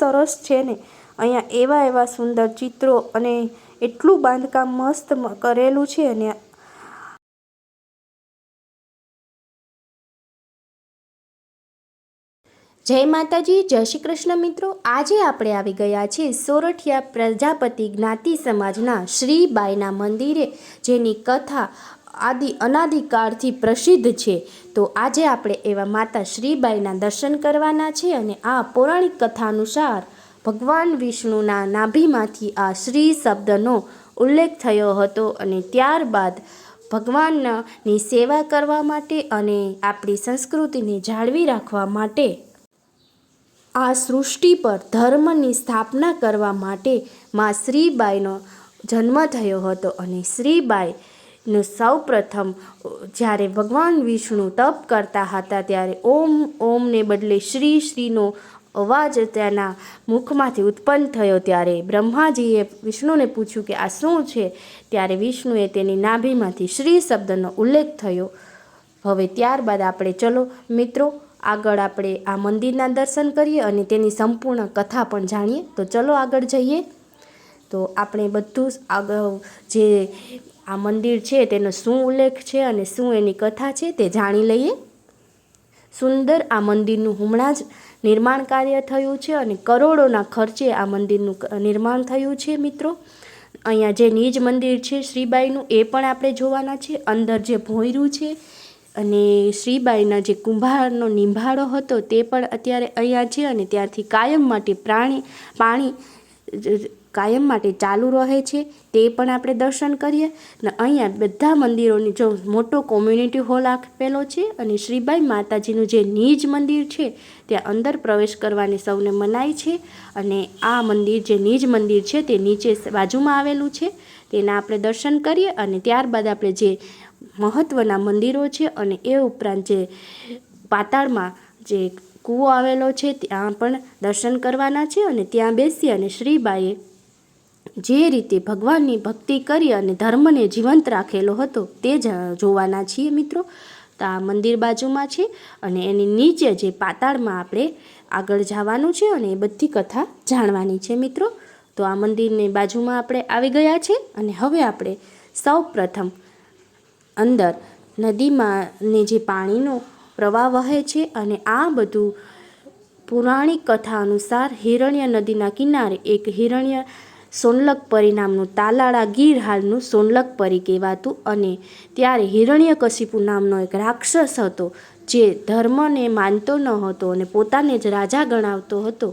સરસ છે ને. અહીંયા એવા એવા સુંદર ચિત્રો અને એટલું બાંધકામ મસ્ત કરેલું છે અને જય માતાજી, જય શ્રી કૃષ્ણ મિત્રો. આજે આપણે આવી ગયા છીએ સોરઠિયા પ્રજાપતિ જ્ઞાતિ સમાજના શ્રીબાઈના મંદિરે, જેની કથા આદિ અનાદિકાળથી પ્રસિદ્ધ છે. તો આજે આપણે એવા માતા શ્રીબાઈના દર્શન કરવાના છે અને આ પૌરાણિક કથા અનુસાર ભગવાન વિષ્ણુના નાભીમાંથી આ શ્રી શબ્દનો ઉલ્લેખ થયો હતો અને ત્યારબાદ ભગવાનની સેવા કરવા માટે અને આપણી સંસ્કૃતિને જાળવી રાખવા માટે આ સૃષ્ટિ પર ધર્મની સ્થાપના કરવા માટે માં શ્રીબાઈનો જન્મ થયો હતો. અને શ્રીબાઈનું સૌપ્રથમ, જ્યારે ભગવાન વિષ્ણુ તપ કરતા હતા, ત્યારે ઓમ, ઓમને બદલે શ્રી શ્રીનો અવાજ તેના મુખમાંથી ઉત્પન્ન થયો. ત્યારે બ્રહ્માજીએ વિષ્ણુને પૂછ્યું કે, આ શું છે? ત્યારે વિષ્ણુએ તેની નાભીમાંથી શ્રી શબ્દનો ઉલ્લેખ થયો. હવે ત્યારબાદ આપણે, ચલો મિત્રો, આગળ આપણે આ મંદિરના દર્શન કરીએ અને તેની સંપૂર્ણ કથા પણ જાણીએ. તો ચલો આગળ જઈએ. તો આપણે બધું આગળ જે આ મંદિર છે, તેનો શું ઉલ્લેખ છે અને શું એની કથા છે તે જાણી લઈએ. સુંદર આ મંદિરનું હમણાં જ નિર્માણ કાર્ય થયું છે અને કરોડોના ખર્ચે આ મંદિરનું નિર્માણ થયું છે મિત્રો. અહીંયા જે નિજ મંદિર છે શ્રીબાઈનું એ પણ આપણે જોવાના છે. અંદર જે ભોંયરું છે અને શ્રીબાઈના જે કુંભારનો નિંભાળો હતો તે પણ અત્યારે અહીંયા છે અને ત્યાંથી કાયમ માટે પ્રાણી, પાણી કાયમ માટે ચાલુ રહે છે, તે પણ આપણે દર્શન કરીએ. ને અહીંયા બધા મંદિરોની જો મોટો કોમ્યુનિટી હોલ આપેલો છે અને શ્રીબાઈ માતાજીનું જે નિજ મંદિર છે, ત્યાં અંદર પ્રવેશ કરવાની સૌને મનાય છે. અને આ મંદિર જે નિજ મંદિર છે, તે નીચે બાજુમાં આવેલું છે, તેના આપણે દર્શન કરીએ અને ત્યારબાદ આપણે જે મહત્ત્વના મંદિરો છે અને એ ઉપરાંત જે પાતાળમાં જે કૂવો આવેલો છે, ત્યાં પણ દર્શન કરવાના છે અને ત્યાં બેસી અને શ્રીબાઈએ જે રીતે ભગવાનની ભક્તિ કરી અને ધર્મને જીવંત રાખેલો હતો તે જ જોવાના છીએ મિત્રો. તો આ મંદિર બાજુમાં છે અને એની નીચે જે પાતાળમાં આપણે આગળ જવાનું છે અને એ બધી કથા જાણવાની છે મિત્રો. તો આ મંદિરની બાજુમાં આપણે આવી ગયા છે અને હવે આપણે સૌ પ્રથમ અંદર નદીમાંની જે પાણીનો પ્રવાહ વહે છે અને આ બધું પૌરાણિક કથા અનુસાર હિરણ્ય નદીના કિનારે એક હિરણ્ય સોનલક પરિણામનું તાલાળા ગીર હાલનું સોનલક પરી કહેવાતું અને ત્યારે હિરણ્યકશિપુ નામનો એક રાક્ષસ હતો જે ધર્મને માનતો ન હતો અને પોતાને જ રાજા ગણાવતો હતો.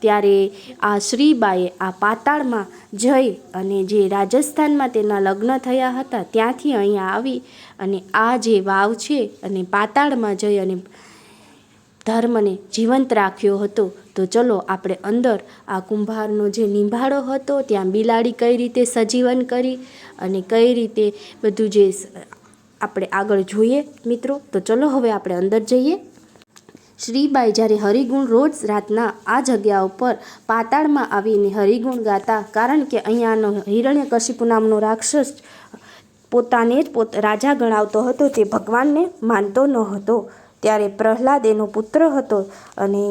ત્યારે આ શ્રીબાએ આ પાતાળમાં જઈ અને જે રાજસ્થાનમાં તેના લગ્ન થયા હતા ત્યાંથી અહીંયા આવી અને આ જે વાવ છે અને પાતાળમાં જઈ અને ધર્મને જીવંત રાખ્યો હતો. તો ચલો આપણે અંદર આ કુંભારનો જે નિંભાળો હતો ત્યાં બિલાડી કઈ રીતે સજીવન કરી અને કઈ રીતે બધું જે આપણે આગળ જોઈએ મિત્રો. તો ચલો હવે આપણે અંદર જઈએ. શ્રીબાઈ જ્યારે હરિગુણ રોજ રાતના આ જગ્યા ઉપર પાતાળમાં આવીને હરિગુણ ગાતા, કારણ કે અહીંયાનો હિરણ્યકશિપુ નામનો રાક્ષસ પોતાને જ પોત, રાજા ગણાવતો હતો, તે ભગવાનને માનતો ન હતો ત્યારે પ્રહલાદ એનો પુત્ર હતો અને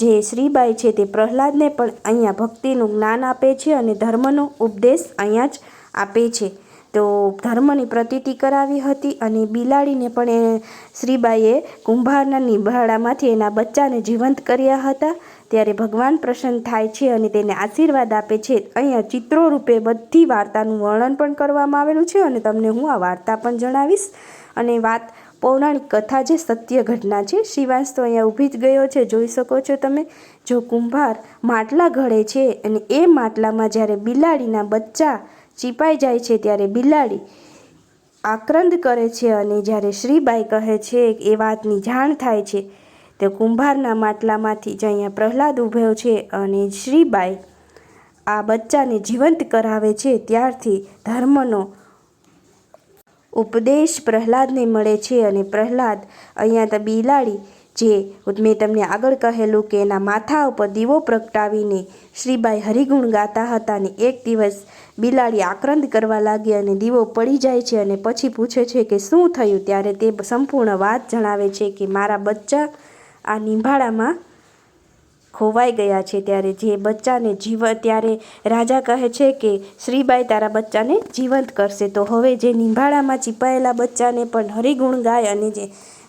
જે શ્રીબાઈ છે તે પ્રહલાદને પણ અહીંયા ભક્તિનું જ્ઞાન આપે છે અને ધર્મનો ઉપદેશ અહીંયા જ આપે છે. તો ધર્મની પ્રતીતિ કરાવી હતી અને બિલાડીને પણ એ શ્રીબાઈએ કુંભારના નિભાડામાંથી એના બચ્ચાને જીવંત કર્યા હતા. ત્યારે ભગવાન પ્રસન્ન થાય છે અને તેને આશીર્વાદ આપે છે. અહીંયા ચિત્રો રૂપે બધી વાર્તાનું વર્ણન પણ કરવામાં આવેલું છે અને તમને હું આ વાર્તા પણ જણાવીશ. અને વાત પૌરાણિક કથા જે સત્ય ઘટના છે, શિવાંશ તો અહીંયા ઊભી જ ગયો છે. જોઈ શકો છો તમે, જો કુંભાર માટલા ઘડે છે અને એ માટલામાં જ્યારે બિલાડીના બચ્ચા ચીપાઈ જાય છે, ત્યારે બિલાડી આક્રંદ કરે છે અને જ્યારે શ્રીબાઈ કહે છે એ વાતની જાણ થાય છે, તો કુંભારના માટલામાંથી જ અહીંયા પ્રહલાદ ઊભો છે અને શ્રીબાઈ આ બચ્ચાને જીવંત કરાવે છે. ત્યારથી ધર્મનો ઉપદેશ પ્રહલાદને મળે છે અને પ્રહલાદ અહીંયા તો બિલાડી જે મેં તમને આગળ કહેલું કે એના માથા ઉપર દીવો પ્રગટાવીને શ્રીબાઈ હરિગુણ ગાતા હતા અને એક દિવસ બિલાડી આક્રંદ કરવા લાગી અને દીવો પડી જાય છે અને પછી પૂછે છે કે શું થયું? ત્યારે તે સંપૂર્ણ વાત જણાવે છે કે મારા બચ્ચા આ નિંભાળામાં ખોવાઈ ગયા છે ત્યારે જે બચ્ચાને જીવ, ત્યારે રાજા કહે છે કે, શ્રીબાઈ, તારા બચ્ચાને જીવંત કરશે. તો હવે જે નિંભાળામાં ચીપાયેલા બચ્ચાને પણ હરિગુણ ગાય અને જે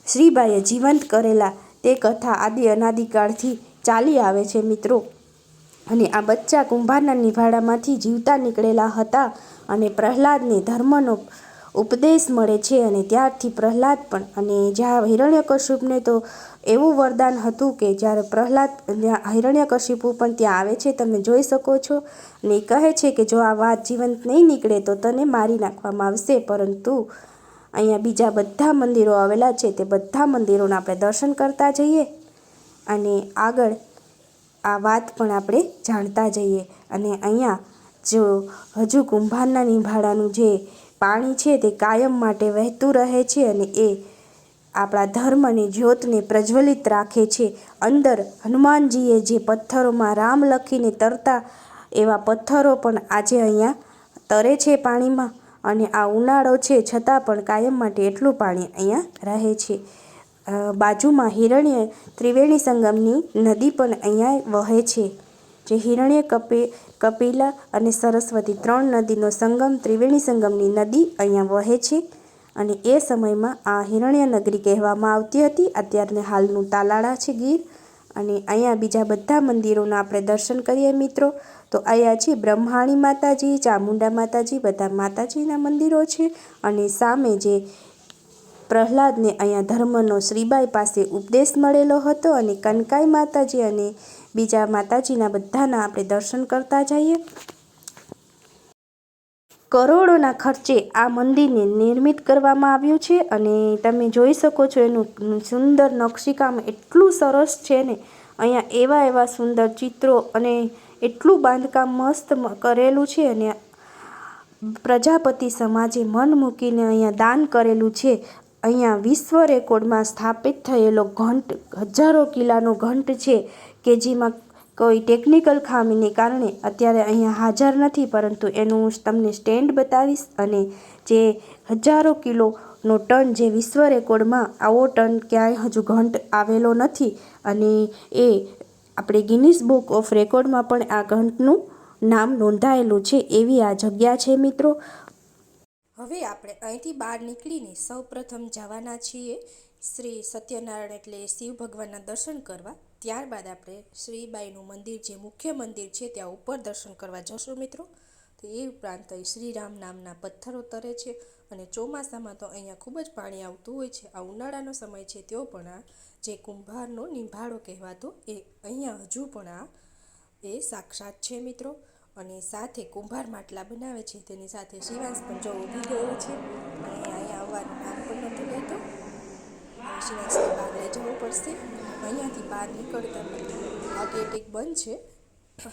શ્રીબાઈએ જીવંત કરેલા તે કથા આદિ અનાદિકાળથી ચાલી આવે છે મિત્રો. અને આ બચ્ચા કુંભારના નિભાડામાંથી જીવતા નીકળેલા હતા અને પ્રહલાદને ધર્મનો ઉપદેશ મળે છે અને ત્યારથી પ્રહલાદ પણ અને જ્યાં હિરણ્યકશ્યપને તો એવું વરદાન હતું કે જ્યારે પ્રહલાદ હિરણ્યકશિપુ પણ ત્યાં આવે છે, તમે જોઈ શકો છો. અને કહે છે કે જો આ વાત જીવંત નહીં નીકળે તો તને મારી નાખવામાં આવશે. પરંતુ અહીંયા બીજા બધા મંદિરો આવેલા છે, તે બધા મંદિરોના આપણે દર્શન કરતા જઈએ અને આગળ આ વાત પણ આપણે જાણતા જઈએ. અને અહીંયા જો હજુ કુંભારના નિભાડાનું જે પાણી છે તે કાયમ માટે વહેતું રહે છે અને એ આપણા ધર્મની જ્યોતને પ્રજ્વલિત રાખે છે. અંદર હનુમાનજીએ જે પથ્થરોમાં રામ લખીને તરતા એવા પથ્થરો પણ આજે અહીંયા તરે છે પાણીમાં અને આ ઉનાળો છે છતાં પણ કાયમ માટે એટલું પાણી અહીંયા રહે છે. બાજુમાં હિરણ્ય ત્રિવેણી સંગમની નદી પણ અહીંયા વહે છે. જે હિરણ્ય કપે, કપિલા અને સરસ્વતી ત્રણ નદીનો સંગમ ત્રિવેણી સંગમની નદી અહીંયા વહે છે અને એ સમયમાં આ હિરણ્ય નગરી કહેવામાં આવતી હતી. અત્યારને હાલનું તાલાળા છે ગીર અને અહીંયા બીજા બધા મંદિરોના આપણે દર્શન કરીએ મિત્રો. તો અહીંયા છે બ્રહ્માણી માતાજી, ચામુંડા માતાજી, બધા માતાજીના મંદિરો છે અને સામે જે પ્રહલાદને અહીંયા ધર્મનો શ્રીબાઈ પાસે ઉપદેશ મળેલો હતો અને કનકાઈ માતાજી અને બીજા માતાજીના બધાના આપણે દર્શન કરતા જઈએ. કરોડોના ખર્ચે આ મંદિરને નિર્મિત કરવામાં આવ્યું છે અને તમે જોઈ શકો છો એનું સુંદર નકશીકામ એટલું સરસ છે ને. અહીંયા એવા એવા સુંદર ચિત્રો અને એટલું બાંધકામ મસ્ત કરેલું છે અને પ્રજાપતિ સમાજે મન મૂકીને અહીંયા દાન કરેલું છે. અહીંયા વિશ્વ રેકોર્ડમાં સ્થાપિત થયેલો ઘંટ હજારો કિલ્લાનો ઘંટ છે કે જેમાં કોઈ ટેકનિકલ ખામીને કારણે અત્યારે અહીંયા હાજર નથી, પરંતુ એનું તમને સ્ટેન્ડ બતાવીશ અને જે હજારો કિલોનો ટન જે વિશ્વ રેકોર્ડમાં આવો ટન ક્યાંય હજુ ઘંટ આવેલો નથી અને એ આપણે ગિનિસ બુક ઓફ રેકોર્ડમાં પણ આ ઘંટનું નામ નોંધાયેલું છે એવી આ જગ્યા છે મિત્રો. હવે આપણે અહીંથી બહાર નીકળીને સૌપ્રથમ જવાના છીએ શ્રી સત્યનારાયણ એટલે શિવ ભગવાનના દર્શન કરવા. ત્યારબાદ આપણે શ્રીબાઈનું મંદિર, જે મુખ્ય મંદિર છે, ત્યાં ઉપર દર્શન કરવા જશું મિત્રો. તો એ ઉપરાંત અહીં શ્રીરામ નામના પથ્થરો તરે છે અને ચોમાસામાં તો અહીંયા ખૂબ જ પાણી આવતું હોય છે. આ ઉનાળાનો સમય છે, તેઓ પણ આ જે કુંભારનો નિંભાળો કહેવાતો એ અહીંયા હજુ પણ આ એ સાક્ષાત છે મિત્રો. અને સાથે કુંભાર માટલા બનાવે છે. તેની સાથે શિવાંશ પણ જો ઊભી ગયો છે. અને અહીંયા આવવાનું નામ પણ નથી લેતો. શિવાંશને બહાર લઈ જવું પડશે. અહીંયાથી બહાર નીકળતા આ ગેટ એક બંધ છે.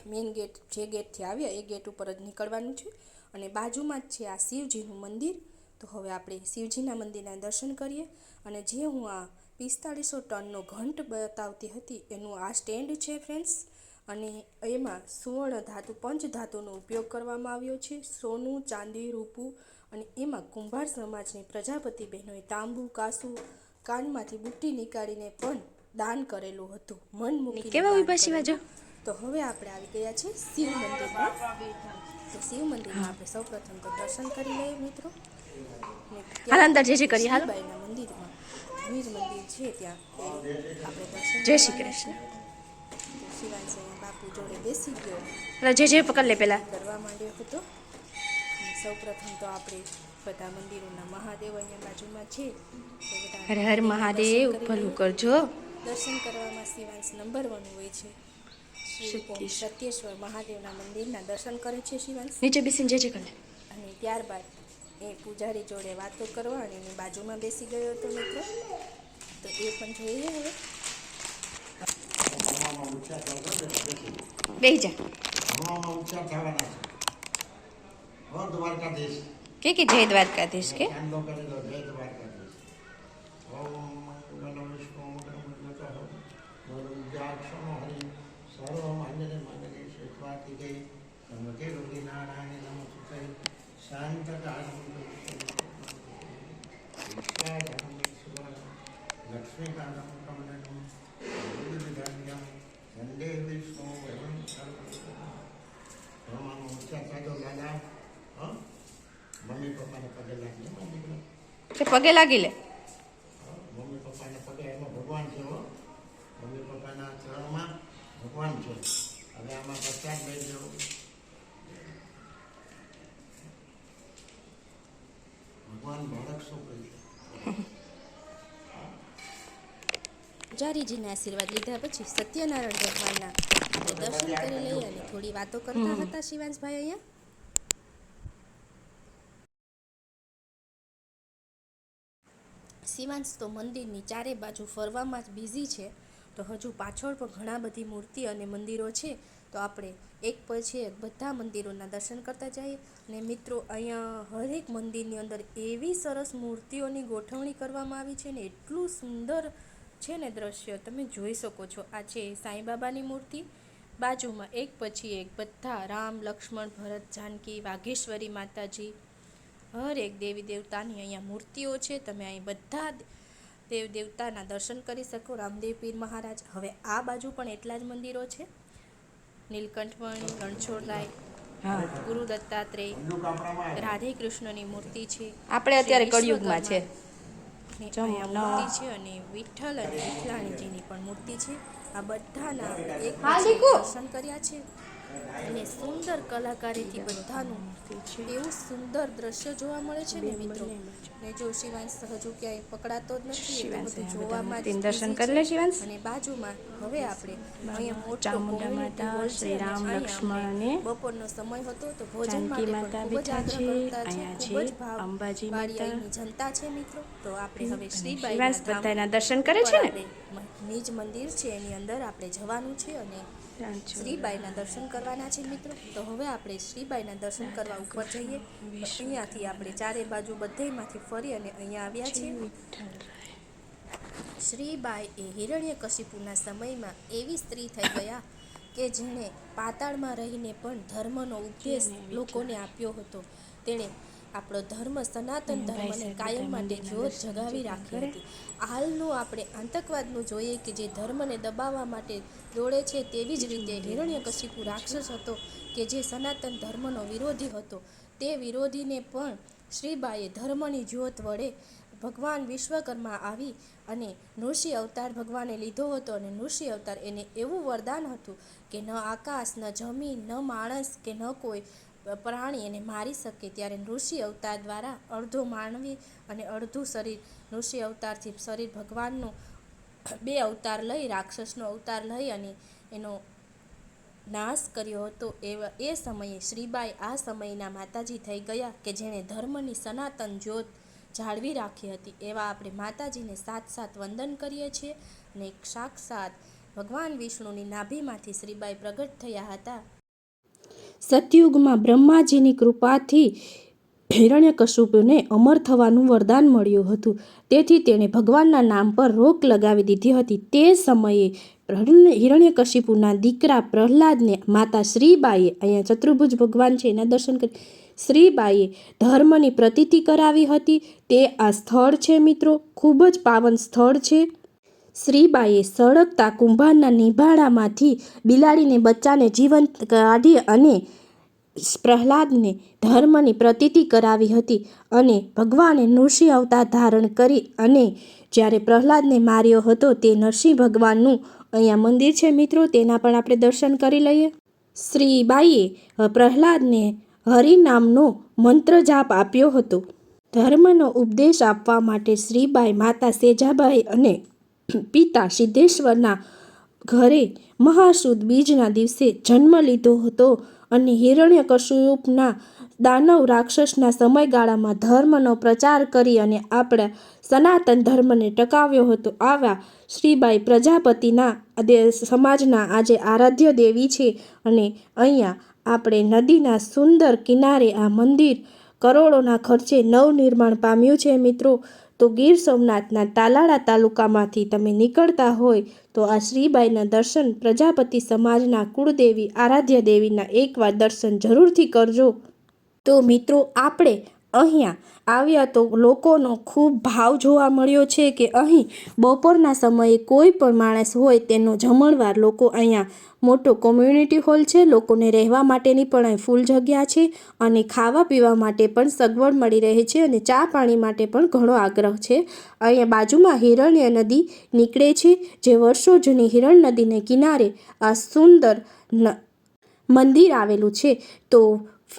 મેઇન ગેટ જે ગેટથી આવ્યા એ ગેટ ઉપર જ નીકળવાનું છે. અને બાજુમાં જ છે આ શિવજીનું મંદિર. તો હવે આપણે શિવજીના મંદિરના દર્શન કરીએ. અને જે હું આ પિસ્તાળીસો ટનનો ઘંટ બતાવતી હતી એનું આ સ્ટેન્ડ છે ફ્રેન્ડ્સ. અને એમાં સુવર્ણ ધાતુ પંચ ધાતુનો ઉપયોગ કરવામાં આવ્યો છે સોનું ચાંદી રૂપું અને એમાં કુંભાર સમાજની પ્રજાપતિ બહેનોએ તાંબુ કાસુ કાનમાંથી બુટ્ટી નીકાળીને પણ દાન કરેલું હતું મન મૂકી કેવા જો? તો હવે આપણે આવી ગયા છે શિવ મંદિરમાં તો શિવ મંદિરમાં આપણે સૌપ્રથમ તો દર્શન કરી લઈએ મિત્રો હાલ અંદર જે જે કરીએ, હાલો. મંદિરમાં વીર મંદિર છે ત્યાં આપણે દર્શન જય શ્રી કૃષ્ણ. અહીંયા બાપુ જોડે બેસી ગયો. જે જે પકડ લે પેલા. કરવા માંડ્યો હતો. સૌ સૌપ્રથમ તો આપણે બધા મંદિરોના મહાદેવ અહીંયા બાજુમાં છે. હર હર મહાદેવ ભલું કરજો. દર્શન કરવામાં શિવાંશ નંબર વન હોય છે. શ્રી. સત્યેશ્વર મહાદેવના મંદિરના દર્શન કરે છે શિવાંશ. નીચે બેસીને જે જે કરે અને ત્યારબાદ એ પૂજારી જોડે વાતો કરવા અને એની બાજુમાં બેસી ગયો હતો મિત્રો. તો એ પણ જોઈએ હવે. બેહી જા હવામાં ઉચ્ચાર થવાના છે હો દ્વારકાધીશ કે કે જય દ્વારકાધીશ કે ચાંદલો કરી દો જય દ્વારકાધીશ ઓમ મંગલમ વિષ્ણુ મંગલમ વિદ્યાક્ષમો હરિ સર્વ માંગલે માંગલે શ્વેતવાર્તિકે નમતે રૂપી નારાયણ નમસ્તે શાંત લક્ષ્મીકાંતમ કમલમ વિધાન્યમ વંદે તે પગે લાગી લે? મમ્મી પપ્પાને પગે એમાં ભગવાન છે હો મમ્મી પપ્પાના ચરણમાં ભગવાન છે હવે આમાં પ્રસાદ લઈ જવું ભગવાન બાળક શું કહે પૂજારીજીના આશીર્વાદ લીધા પછી સત્યનારાયણ ભગવાનના દર્શન કરી લઈએ અને થોડી વાતો કરતા હતા શિવાંશભાઈ અહીંયા? શિવાંશ તો મંદિરની ચારે બાજુ ફરવામાં જ બિઝી છે. તો હજુ પાછળ પણ ઘણા બધી મૂર્તિ અને મંદિરો છે. તો આપણે એક પછી એક બધા મંદિરોના દર્શન કરતા જઈએ. અને મિત્રો અહીંયા હરેક મંદિરની અંદર એવી સરસ મૂર્તિઓની ગોઠવણી કરવામાં આવી છે ને એટલું સુંદર છે ને દ્રશ્ય તમે જોઈ શકો છો. આ છે સાંઈબાબાની મૂર્તિ. બાજુમાં એક પછી એક બધા રામ લક્ષ્મણ ભરત જાનકી વાઘેશ્વરી માતાજી. હર એક દેવી દેવતાની અહીંયા મૂર્તિઓ છે. તમે અહીં બધા દેવ દેવતાના દર્શન કરી શકો. રામદેવ પીર મહારાજ. હવે આ બાજુ પણ એટલા જ મંદિરો છે. નીલકંઠમણી રણછોડરાય ગુરુ દત્તાત્રેય રાધે કૃષ્ણની મૂર્તિ છે. આપણે અત્યારે કળિયુગમાં છે. ને અહીંયા મૂર્તિ છે અને વિઠ્ઠલ અને વિઠલાણીજીની પણ મૂર્તિ છે. આ બધાના એક દર્શન કર્યા છે. અને સુંદર કલાકારીથી બધાનું એવું સુંદર દ્રશ્ય જોવા મળે છે ને મિત્રો? ને જો શિવાંશ હજુ ક્યાંય પકડાતો જ નથી બધું જોવામાં જ દર્શન કરી લે શિવાંશ. અને બાજુમાં હવે આપણે અહીંયા મોટો ચામુંડા માતા, શ્રી રામ, લક્ષ્મણ અને બપોરનો સમય હતો તો ભોજન માટે ખૂબ જ આગ્રહ કરતા છે ખૂબ જ ભાવ અંબાજી માતા. જનતા છે મિત્રો. તો આપણે હવે શ્રીબાઈ બધાના દર્શન કરે છે ને? નિજ મંદિર છે એની અંદર આપણે જવાનું છે અને શ્રીબાઈના દર્શન કરવાના છે મિત્રો. તો હવે આપણે શ્રીબાઈના દર્શન કરવા ઉપર જઈએ. અહીંયાથી આપણે ચારે બાજુ બધેમાંથી ફરી અને અહીંયા આવ્યા છીએ. શ્રીબાઈ એ હિરણ્યકશિપુના સમયમાં એવી સ્ત્રી થઈ ગયા કે જેણે પાતાળમાં રહીને પણ ધર્મનો ઉપદેશ લોકોને આપ્યો હતો. તેણે આપણો ધર્મ સનાતન ધર્મને કાયમ માટે જ્યોત જગાવી રાખી હતી. હાલનું આપણે આતંકવાદનું જોઈએ કે જે ધર્મને દબાવવા માટે દોડે છે તેવી જ રીતે હિરણ્યકશિપુ રાક્ષસ હતો કે જે સનાતન ધર્મનો વિરોધી હતો. તે વિરોધીને પણ શ્રીબાએ ધર્મની જ્યોત વડે ભગવાન વિશ્વકર્મા આવી અને નૃષિ અવતાર ભગવાને લીધો હતો અને નૃષિ અવતાર એને એવું વરદાન હતું કે ન આકાશ ન જમીન ન માણસ કે ન કોઈ પ્રાણી એને મારી શકે ત્યારે નૃષિ અવતાર દ્વારા અડધો માનવી અને અડધું શરીર. નૃષિ અવતારથી શરીર ભગવાનનું બે અવતાર લઈ, રાક્ષસનો અવતાર લઈ અને એનો નાશ કર્યો હતો. એવા એ સમયે શ્રીબાઈ આ સમયના માતાજી થઈ ગયા કે જેણે ધર્મની સનાતન જ્યોત જાળવી રાખી હતી. એવા આપણે માતાજીને સાત સાત વંદન કરીએ છીએ અને સાક્ષાત ભગવાન વિષ્ણુની નાભીમાંથી શ્રીબાઈ પ્રગટ થયા હતા. સતયુગમાં બ્રહ્માજીની કૃપાથી હિરણ્યકશુપને અમર થવાનું વરદાન મળ્યું હતું. તેથી તેણે ભગવાનના નામ પર રોક લગાવી દીધી હતી. તે સમયે હિરણ્યકશિપુના દીકરા પ્રહલાદને માતા શ્રીબાઈએ, અહીંયા ચતુર્ભુજ ભગવાન છે એના દર્શન કરી, શ્રીબાઈએ ધર્મની પ્રતીતિ કરાવી હતી. તે આ સ્થળ છે મિત્રો. ખૂબ જ પાવન સ્થળ છે. શ્રીબાઈએ સળગતા કુંભારના નિભાડામાંથી બિલાડીને બચ્ચાને જીવંત કાઢી અને પ્રહલાદને ધર્મની પ્રતીતિ કરાવી હતી અને ભગવાને નૃસિંહ અવતાર ધારણ કરી અને જ્યારે પ્રહલાદને માર્યો હતો તે નરસિંહ ભગવાનનું અહીંયા મંદિર છે મિત્રો, તેના પણ આપણે દર્શન કરી લઈએ. શ્રીબાઈએ પ્રહલાદને હરિનામનો મંત્ર જાપ આપ્યો હતો. ધર્મનો ઉપદેશ આપવા માટે શ્રીબાઈ માતા સેજાબાઈ અને પિતા સિદ્ધેશ્વરના ઘરે મહાસુદ બીજના દિવસે જન્મ લીધો હતો અને હિરણ્યકશુપના દાનવ રાક્ષસના સમયગાળામાં ધર્મનો પ્રચાર કરી અને આપણા સનાતન ધર્મને ટકાવ્યો હતો. આવા શ્રીબાઈ પ્રજાપતિના સમાજના આજે આરાધ્ય દેવી છે અને અહીંયા આપણે નદીના સુંદર કિનારે આ મંદિર કરોડોના ખર્ચે નવનિર્માણ પામ્યું છે મિત્રો. તો ગીર સોમનાથના તાલાળા તાલુકામાંથી તમે નીકળતા હોય તો આ શ્રીબાઈના દર્શન પ્રજાપતિ સમાજના કુળદેવી આરાધ્ય દેવીના એકવાર દર્શન જરૂરથી કરજો. તો મિત્રો, આપણે અહીંયા આવ્યા તો લોકોનો ખૂબ ભાવ જોવા મળ્યો છે કે અહીં બપોરના સમયે કોઈ પણ માણસ હોય તેનો જમણવાર લોકો અહીંયા મોટો કોમ્યુનિટી હોલ છે. લોકોને રહેવા માટેની પણ અહીં ફૂલ જગ્યા છે અને ખાવા પીવા માટે પણ સગવડ મળી રહે છે અને ચા પાણી માટે પણ ઘણો આગ્રહ છે. અહીંયા બાજુમાં હિરણ્ય નદી નીકળે છે જે વર્ષો જૂની હિરણ નદીને કિનારે આ સુંદર મંદિર આવેલું છે. તો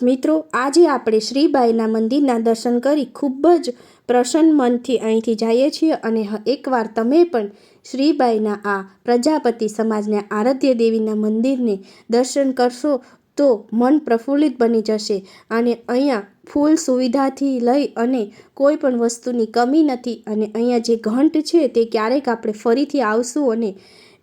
મિત્રો, આજે આપણે શ્રીબાઈના મંદિરના દર્શન કરી ખૂબ જ પ્રસન્ન મનથી અહીંથી જઈએ છીએ અને એકવાર તમે પણ શ્રીબાઈના આ પ્રજાપતિ સમાજના આરાધ્ય દેવીના મંદિરને દર્શન કરશો તો મન પ્રફુલ્લિત બની જશે અને અહીંયા ફૂલ સુવિધાથી લઈ અને કોઈ પણ વસ્તુની કમી નથી અને અહીંયા જે ઘંટ છે તે ક્યારેક આપણે ફરીથી આવશું અને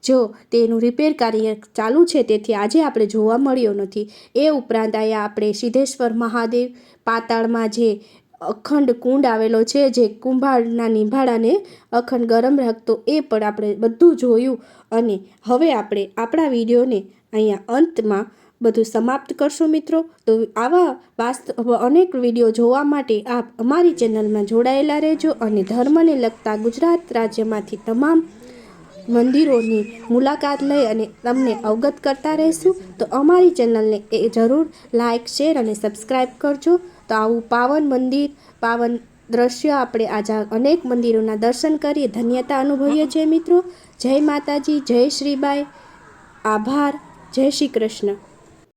જો તેનું રિપેર કાર્ય ચાલુ છે, તેથી આજે આપણે જોવા મળ્યો નથી. એ ઉપરાંત અહીંયા આપણે સિદ્ધેશ્વર મહાદેવ પાતાળમાં જે અખંડ કુંડ આવેલો છે, જે કુંભારના નિભાડાને અખંડ ગરમ રાખતો, એ પણ આપણે બધું જોયું. અને હવે આપણે આપણા વિડીયોને અહીંયા અંતમાં બધું સમાપ્ત કરશો મિત્રો. તો આવા વાસ્તવ અનેક વીડિયો જોવા માટે આપ અમારી ચેનલમાં જોડાયેલા રહેજો અને ધર્મને લગતા ગુજરાત રાજ્યમાંથી તમામ મંદિરોની મુલાકાત લઈ અને તમને અવગત કરતા રહીશું, તો અમારી ચેનલને એ જરૂર લાઇક, શેર અને સબસ્ક્રાઈબ કરજો. તો આવું પાવન મંદિર, પાવન દ્રશ્ય આપણે આજે અનેક મંદિરોના દર્શન કરીએ, ધન્યતા અનુભવીએ છીએ મિત્રો. જય માતાજી, જય શ્રીબાઈ. આભાર. જય શ્રી કૃષ્ણ.